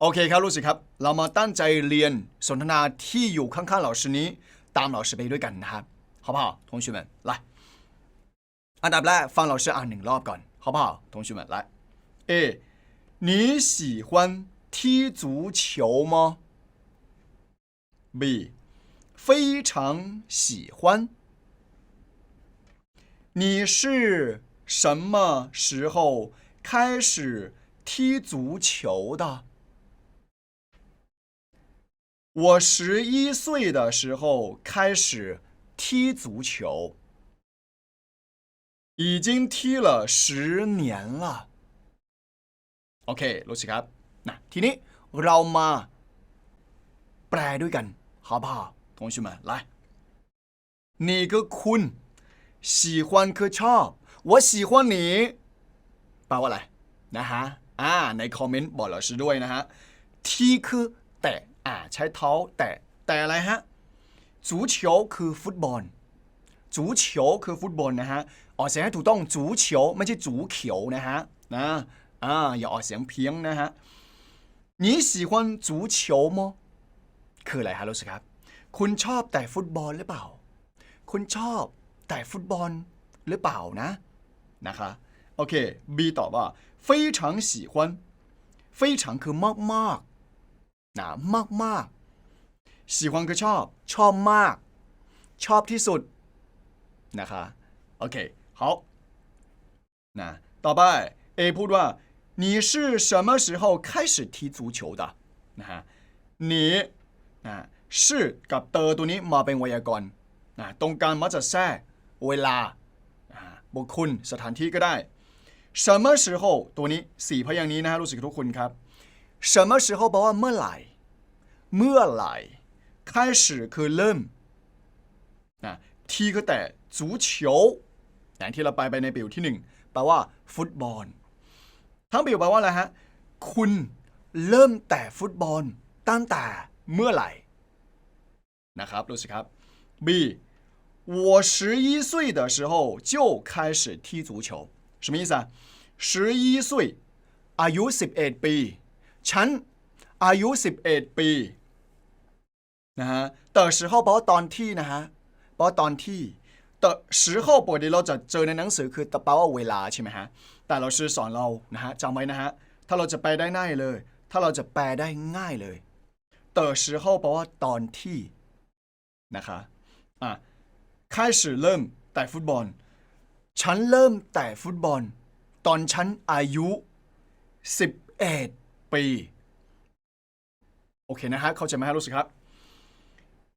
โอเคครับรู้สึกครับ เรามาตั้งใจเรียนสนทนาที่อยู่ข้างๆ老师นี้ ตาม老师ไปด้วยกันนะครับ好不好同学们来อันดับแรกฟัง老师อ่านหนึ่งรอบก่อน好不好同学们来 A 你喜欢踢足球吗 B 非常喜欢你是什么时候开始踢足球的？ 我十一岁的时候开始踢足球，已经踢了十年了。OK，รู้สิครับนะทีนี้เรามาแปลด้วยกัน好不好同学们来你กับคุณ喜欢คือชอบ我喜欢你แปลว่าอะไรนะฮะอ่าในคอมเมนต์บอกเราชื่อด้วยนะฮะที่คื อแตะอ่าใช้เท้าแตะแต่อะไรฮะ足球คือฟุตบอล足球คือฟุตบอลนะฮะออกเสียงให้ถูกต้อง足球ไม่ใช่足球นะฮะนะอ่าอย่าออกเสียงเพี้ยงนะฮะ你喜欢足球吗คืออะไรฮะรู้สึกครับ คุณชอบแต่ฟุตบอลหรือเปล่า คุณชอบแต่ฟุตบอลหรือเปล่านะนะคะโอเค B ตอบว่า非常喜欢非常คือมากมาก ๆนะมากมากๆ喜欢คือชอบ ชอบมาก ชอบที่สุดนะคะโอเค好นะต่อไป A พูดว่า你是什么时候开始踢足球的นะฮะ你นะชื่อกับเตอตัวนี้มาเป็นไวยากรณ์นะตรงกลางมักจะแทรกเวลาอ่าบุคคลสถานที่ก็ได้什么时候ตัวนี้สี่พยางค์นี้นะฮะรู้สึกทุกคนครับ什么时候แปลว่าเมื่อไหร่ เมื่อไหร่开始คือเริ่มนะทีคือแต่足球อย่างที่เราไปไปในประโยคที่หนึ่งแปลว่าฟุตบอล ทั้งประโยคแปลว่าอะไรฮะ คุณเริ่มแต่ฟุตบอลตั้งแต่เมื่อไหร่ นะครับดูสิครับ B 我十一岁的时候就开始踢足球什么意思啊十一岁อายุ11 ปี ฉันอายุ 11 ปี นะฮะแต่时候แปลว่าตอนที่นะฮะแปลว่าตอนที่แต่时候ปกติเราจะเจอในหนังสือคือแปลว่าเวลาใช่ไหมฮะ แต่เราชื่อสอนเรานะฮะจำไว้นะฮะ ถ้าเราจะแปลได้ง่ายเลย ถ้าเราจะแปลได้ง่ายเลยแต่时候แปลว่าตอนที่ นะคะอ่ะ开始เริ่มแต่ฟุตบอล ฉันเริ่มแต่ฟุตบอล ตอนฉันอายุ 11 ปี โอเคนะฮะ เข้าใจไหมฮะรู้สึกครับ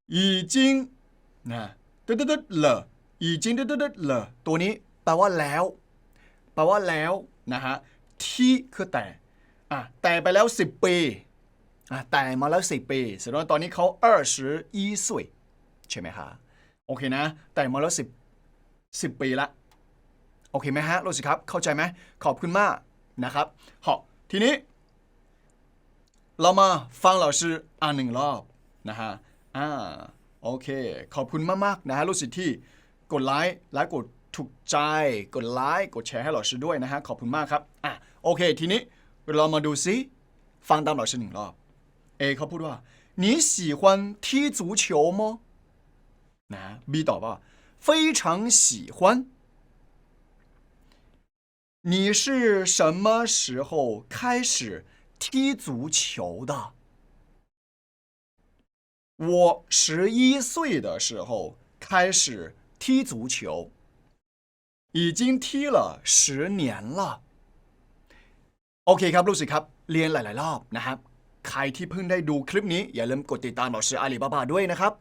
已经นะตึ๊ดตึ๊ดเลออีจิงตึ๊ดตึ๊ดเลอตัวนี้แปลว่าแล้ว แปลว่าแล้วนะฮะที่คือแต่อะแต่ไปแล้ว 10 ปีอะแต่มาแล้ว 10 ปีแสดงว่าตอนนี้เขาเออสวยใช่ไหมคะโอเคนะ แต่มาแล้ว10 10ปีละโอเคไหมฮะรู้สิครับ เข้าใจไหมขอบคุณมากนะครับเหาะทีนี้ เรามาฟัง老师อ่านหนึ่งรอบนะฮะ อ่า โอเค ขอบคุณมากๆนะฮะรู้สึกที่กดไลค์และกดถูกใจ กดไลค์ กดแชร์ให้老师ด้วยนะฮะ ขอบคุณมากครับ อ่ะ โอเค ทีนี้เรามาดูซิฟังตาม老师หนึ่งรอบ A เขาพูดว่า你喜欢踢足球吗นะ B ตอบว่า非常喜欢你是什么时候开始踢足球的？ 我十一岁的时候开始踢足球，已经踢了十年了。โอเคครับรู้สึกครับเรียนหลาย ๆ รอบนะครับ ใครที่เพิ่งได้ดูคลิปนี้ อย่าลืมกดติดตามเราชื่ออาลีบาบาด้วยนะครับ